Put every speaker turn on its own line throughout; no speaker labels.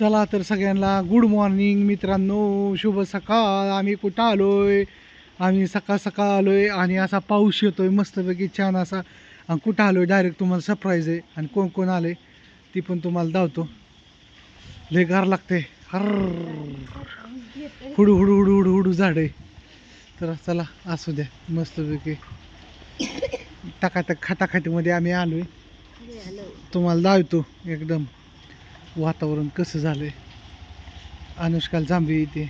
चला तर सगळ्यांना गुड मॉर्निंग मित्रांनो शुभ सकाळ. आम्ही कुठं आलोय? आम्ही सकाळ सकाळ आलोय आणि असा पाऊस येतोय मस्तपैकी छान असा. आणि कुठं आलोय? डायरेक्ट तुम्हाला सरप्राईज आहे. आणि कोण कोण आले? ती पण तुम्हाला धावतो लय गार लागते हर हुडू हुडू हुडू हुडू हुडू झाड आहे. तर चला असू द्या. मस्तपैकी टाकाटक खाटाखाटीमध्ये आम्ही आलोय. तुम्हाला दावतो एकदम. वातावरण कसं झालंय? अनुष्काल जांभी इथे.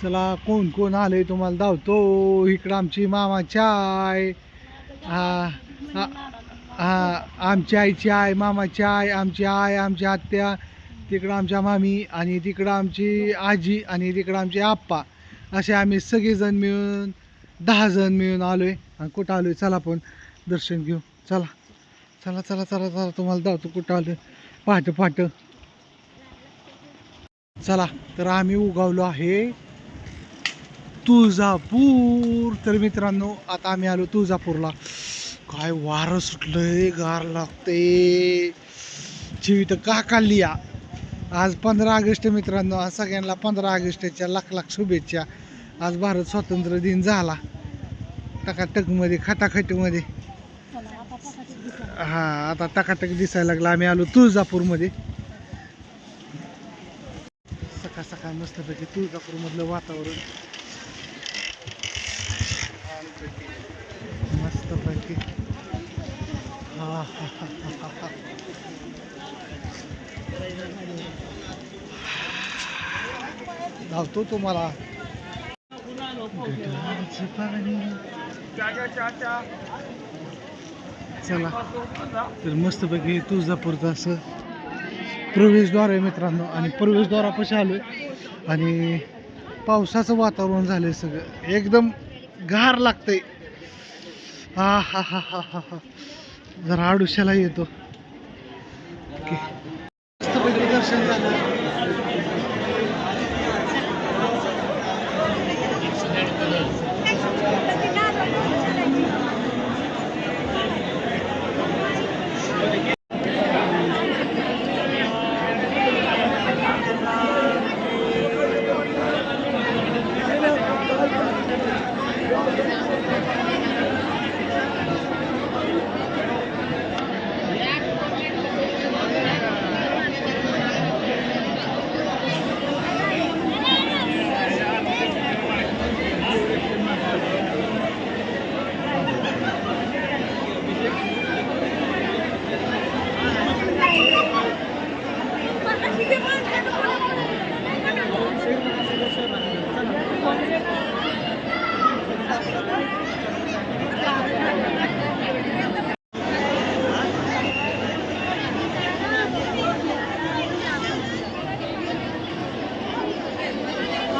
चला कोण कोण आलंय तुम्हाला धावतो? इकडं आमची मामा चाय. हा हा आमची आईची आय मामाची आय आमची आय आमची आत्या तिकडं आमच्या मामी आणि तिकडं आमची आजी आणि तिकडं आमचे आप्पा. असे आम्ही सगळेजण मिळून दहा जण मिळून आलोय. आणि कुठं आलोय? चला पण दर्शन घेऊ चला. चला चला चला चला. तुम्हाला धावतो कुठं आलं? पहाटे पहाटे. चला. तर आम्ही उगावलो आहे तुळजापूर. तर मित्रांनो आता आम्ही आलो तुळजापूरला. काय वारं सुटलंय गार लागते. जीवी तर का काढली या आज पंधरा ऑगस्ट मित्रांनो. आज सगळ्यांना पंधरा ऑगस्टच्या लाख लाख शुभेच्छा. आज भारत स्वातंत्र्य दिन झाला. टकाटकमध्ये खटाखटीमध्ये. हा आता टकाटक दिसायला लागला. आम्ही आलो तुळजापूरमध्ये. सकाळ सकाळ मस्तपैकी तुळजापूरमधलं वातावरण. मस्तपैकी. हा धावतो तुम्हाला. चला. तर मस्तपैकी तुळजापूरचं असं प्रवेशद्वार आहे मित्रांनो आणि प्रवेशद्वारापाशी आहे. आणि पावसाचं वातावरण झालंय सगळं. एकदम गार लागतंय. हा हा हा हा हा हा. जरा आडुशाला येतो. ओके. मस्तपैकी दर्शन झालं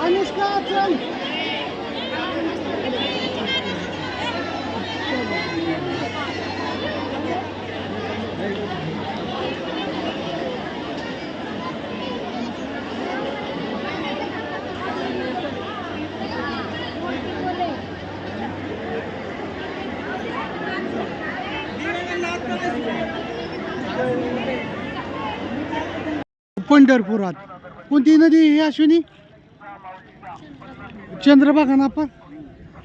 अनुष्का चल पंढरपुरात कोणती नदी ही अश्विनी? चंद्रभागा ना आपण?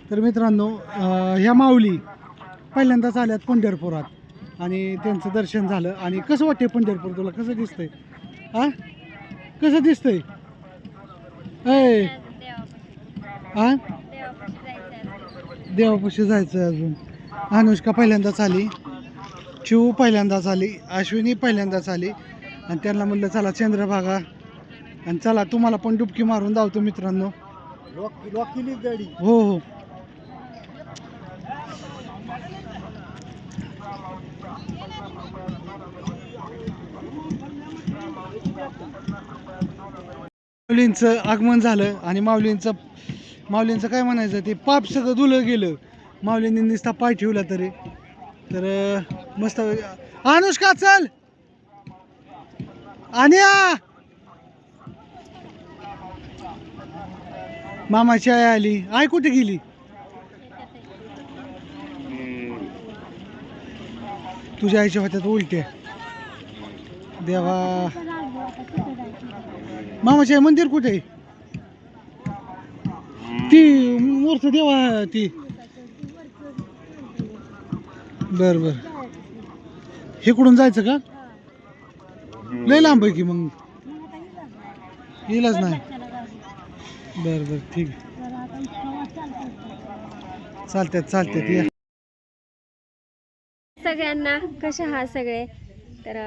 तर मित्रांनो ह्या माऊली पहिल्यांदाच आल्यात पंढरपुरात. आणि त्यांचं दर्शन झालं. आणि कसं वाटते पंढरपूर तुला? कसं दिसतंय? हा कसं दिसतंय? ए हा देवापाशी जायचं अजून. अनुष्का पहिल्यांदाच आली. चिऊ पहिल्यांदाच आली. अश्विनी पहिल्यांदाच आली. आणि त्यांना म्हणलं चला चंद्रभागा आणि चला तुम्हाला पण डुबकी मारून धावतो मित्रांनो.
गाडी.
हो हो. माऊलींचं आगमन झालं आणि माऊलींचं माऊलींचं काय म्हणायचं ते पाप सगळं धुलं गेलं. माऊलींनी नुसता पाय ठेवला तरी. तर मस्त अनुष्का चल! आणि मामाची आई आली. आई कुठे गेली? तुझ्या आईच्या होत्यात उलट्या. देवा. मामाची आई मंदिर कुठे आहे? ती मूर्त देवा ती. बर बर. हे कुठून जायचं का? लय लांब आहे की मग? येईलच नाही. बर बर ठीक. चालतात चालतात या.
सगळ्यांना कशा आहात सगळे? तर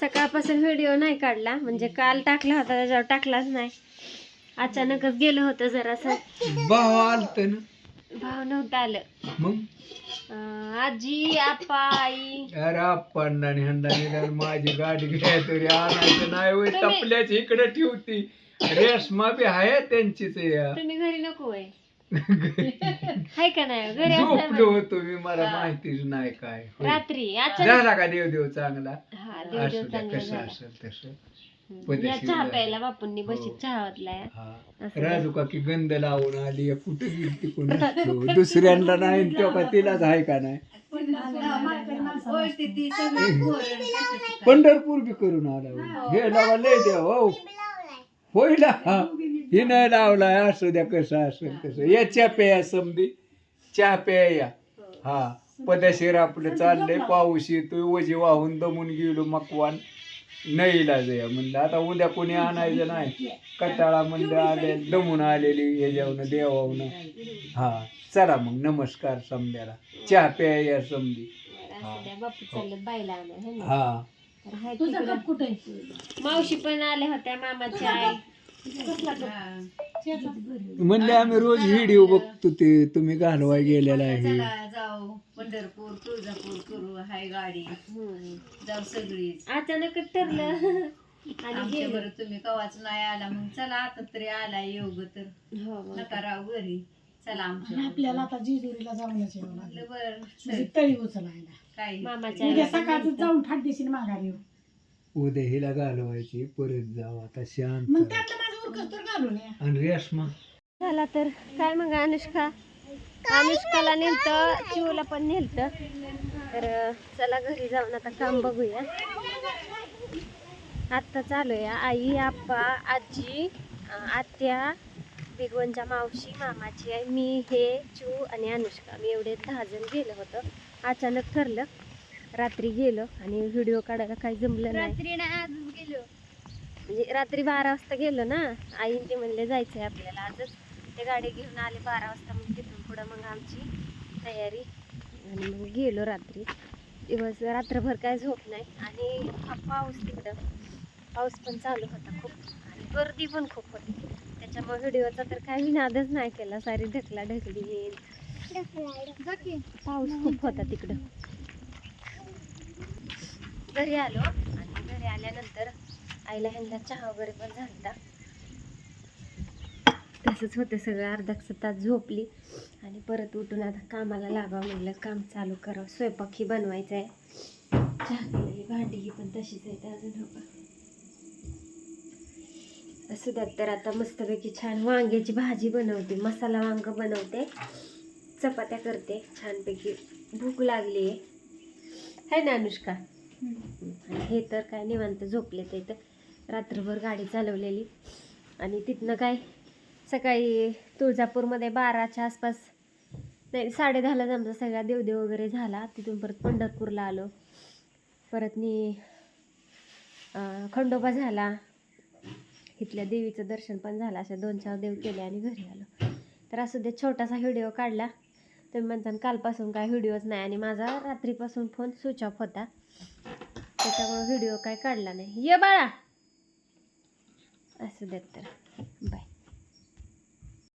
सकाळपासून व्हिडिओ नाही काढला. म्हणजे काल टाकला होता त्याच्यावर टाकलाच नाही. अचानकच गेलो होतं जरासं.
भाव आलत ना.
भाव नव्हतं आलं.
मग?
अं, आजी आप्पा आई
अरे आपण आणि हंडाने माझी गाडी घ्या तरी आणायचं नाही होय
तुम्ही-
तपल्याच इकडे ठेवती. रेशमा बी आहे त्यांचीच या.
तुम्ही घरी नको आहे हाय का नाही? घरी
झोपलो होतो मी मला माहितीच नाही काय. होय.
रात्री अचानक
झाला का देव देव चांगला?
हा देव
असू
देव
द्या
चांगलं
कसं
झालं.
असेल तसं.
या चहा. प्यायला बापूंनी
हो.
बशीत चहा वाटलाय
हा.
असं
राजू का की गंध लावून आली कुठे गेली तिकडून दुसऱ्यांना नाही तेव्हा का तिलाच आहे का नाही? पंढरपूर बी करून आला. हे. लावा लय द्या हो. होईल हा ही नाही लावलाय असू द्या कसं असेल कसं. या चहा प्या समधी. चहा प्या या. हा पदशीर आपलं चाललंय पाऊस येतोय वजी वाहून दमून गेलो मकवान. नाही इलाज आहे म्हणलं. आता उद्या कोणी आणायचं नाही. कटाळा म्हणलं आले दमून आलेली ह्याच्यावनं देवावनं हा चला मग. नमस्कार समद्याला चहा प्या या समधी
बापू चाललं बायला है. ना
हा
तर हाय तिकडं. मावशी पण आल्या होत्या मामाची आई.
म्हणले आम्ही रोज व्हिडिओ बघतो ते. तुम्ही घालवाय गेलेला आहे.
जाऊ. पंढरपूर तुळजापूर करू हाय गाडी. जाऊ सगळीच.
अचानकच ठरलं. आणि
आमच्या
गेलो
बरं तुम्ही कवाच नाही आला मग चला आता तरी आला योग तर.
हो मग.
नका राहू घरी. चला आमच्या
आपल्याला आता जेजुरीला जाऊनच यावं लागलं
म्हटलं बरं
म्हणजे
चल,
तळी उचलायला.
काय
मामाच्या
उद्या सकाळचं जाऊन फाटदेशील माघारी येऊ
उद्या हिला घालवायची परत जाऊ आता शांत.
मग त्यातलं माझं उरकस तर घालून या.
आणि रेशमा.
झाला तर. काय मग अनुष्का? अनुष्काला नेलतं चिवला पण नेलतं. तर चला घरी जाऊन आता काम बघूया. आत्ता चालू आहे आई आप्पा आजी आत्या बिगवनच्या मावशी मामाची आई मी हे चू आणि अनुष्का. मी एवढे दहा जण गेलो होतं. अचानक ठरलं रात्री गेलो आणि व्हिडिओ काढायला काही जमलं नाही. म्हणजे रात्री बारा वाजता गेलो ना आई ते म्हणले जायचं आहे आपल्याला आजच. ते गाडी घेऊन आले बारा वाजता मग आमची तयारी. आणि मग गेलो रात्री. दिवस रात्रभर काय झोप नाही. आणि हा पाऊस तिकडं. पाऊस पण चालू होता खूप. आणि गर्दी पण खूप होती. त्याच्यामुळे व्हिडिओचा तर काही नादच नाही केला. सारी ढकला ढकली पाऊस खूप होता तिकडं. घरी आलो. आणि घरी आल्यानंतर आईला ह्यांना चहा वगैरे पण झाला तसंच होतं सगळं अर्धा तास झोपली. आणि परत उठून आता कामाला लागावं म्हणलं काम चालू करावं. स्वयंपाक ही बनवायचा आहे. चहा भांडी ही पण तशीच आहेत अजून हो का असू द्यात तर आता मस्तपैकी छान वांग्याची भाजी बनवते मसाला वांग बनवते. चपात्या करते छानपैकी भूक लागली आहे. है ना अनुष्का? हे तर काय निवांत झोपले ते तर. रात्रभर गाडी चालवलेली. आणि तिथनं काय सकाळी तुळजापूरमध्ये बाराच्या आसपास नाही साडे दहालाच आमचा सगळा देवदेव वगैरे झाला. तिथून परत पंढरपूरला आलो. परत मी खंडोबा झाला. इथल्या देवीचं दर्शन पण झालं. अशा दोन चार देव केले आणि घरी आलो. तर असू दे छोटासा व्हिडिओ काढला. तुम्ही म्हणता कालपासून काय व्हिडिओच नाही आणि माझा रात्रीपासून फोन स्विच ऑफ होता. त्याच्यामुळे व्हिडिओ काय काढला नाही. ये बाळा! असू देत तर. बाय.